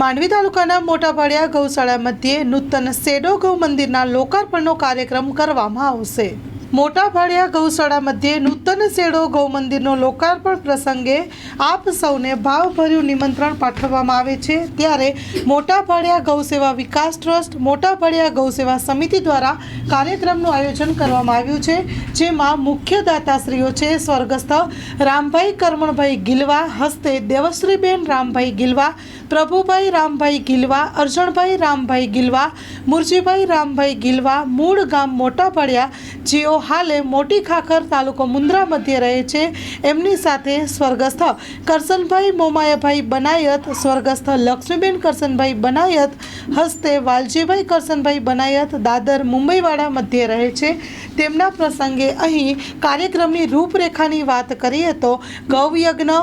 માંડવી તાલુકાના મોટાભાડિયા ગૌશાળા મધ્યે નૂતન સેડો ગૌ મંદિરના લોકાર્પણનો કાર્યક્રમ કરવામાં આવશે. મોટાભાડિયા ગૌશાળા મધ્યે નૂતન શેડો ગૌ મંદિરનો લોકાર્પણ પ્રસંગે આપ સૌને ભાવભર્યું નિમંત્રણ પાઠવવામાં આવે છે. ત્યારે મોટાભાડિયા ગૌસેવા વિકાસ ટ્રસ્ટ, મોટાભાડિયા ગૌસેવા સમિતિ દ્વારા કાર્યક્રમનું આયોજન કરવામાં આવ્યું છે, જેમાં મુખ્ય દાતાશ્રીઓ છે, સ્વર્ગસ્થ રામભાઈ કરમણભાઈ ગિલવા, હસ્તે દેવશ્રીબેન રામભાઈ ગિલવા, પ્રભુભાઈ રામભાઈ ગિલવા, અર્જણભાઈ રામભાઈ ગિલવા, મુરજીભાઈ રામભાઈ ગિલવા, મૂળ ગામ મોટાભાડિયા જેઓ હાલે મોટી ખાખર તાલુકો મુન્દ્રા મધ્યે રહે છે, એમની સાથે સ્વર્ગસ્થ કરસનભાઈ મોમાયાભાઈ બનાયત, સ્વર્ગસ્થ લક્ષ્મીબેન કરસનભાઈ બનાયત, હસ્તે વાલજીભાઈ કરસનભાઈ બનાયત, દાદર મુંબઈવાડા મધ્યે રહે છે. તેમના પ્રસંગે અહીં કાર્યક્રમની રૂપરેખાની વાત કરીએ તો ગૌયજ્ઞ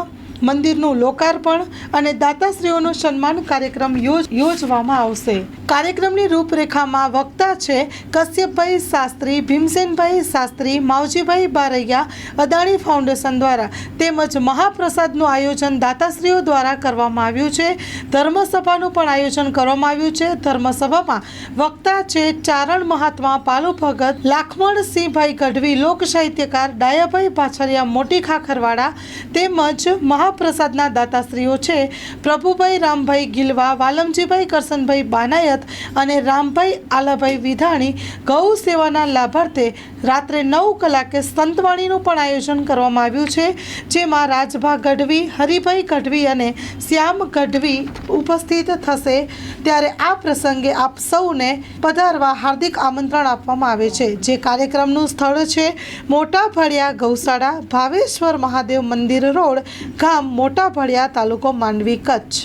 મંદિરનું લોકાર્પણ અને દાતાશ્રીઓનું સન્માન કાર્યક્રમ યોજવામાં આવશે. કાર્યક્રમની રૂપરેખામાં વક્તા છે કશ્યપભાઈ શાસ્ત્રી, ભીમસેનભાઈ શાસ્ત્રી, માવજીભાઈ બારૈયા, અદાણી ફાઉન્ડેશન દ્વારા તેમજ મહાપ્રસાદનું આયોજન દાતાશ્રીઓ દ્વારા કરવામાં આવ્યું છે. ધર્મસભાનું પણ આયોજન કરવામાં આવ્યું છે. ધર્મસભામાં વક્તા છે ચારણ મહાત્મા, પાલુ ભગત લાખમણસિંહભાઈ ગઢવી લોક સાહિત્યકાર ડાયાભાઈ પાછરિયા મોટી ખાખરવાડા તેમજ મહાપ્રસાદના દાતાશ્રીઓ છે. પ્રભુભાઈ રામભાઈ ગિલવા, વાલમજીભાઈ કરસનભાઈ બાનાયત અને રામભાઈ આલાભાઈ વિધાણી ગૌ સેવાના લાભાર્થે રાત્રે નવ કલાકે સંતવાણીનું પણ આયોજન કરવામાં આવ્યું છે. જેમાં રાજભા ગઢવી, હરિભાઈ ગઢવી અને શ્યામ ગઢવી ઉપસ્થિત થશે. ત્યારે આ પ્રસંગે આપ સૌને પધારવા હાર્દિક આમંત્રણ આપવામાં આવે છે. જે કાર્યક્રમનું સ્થળ છે મોટા ભળિયા ગૌશાળા ભાવેશ્વર મહાદેવ મંદિર રોડ ગામ મોટા ભળિયા તાલુકો માંડવી કચ્છ.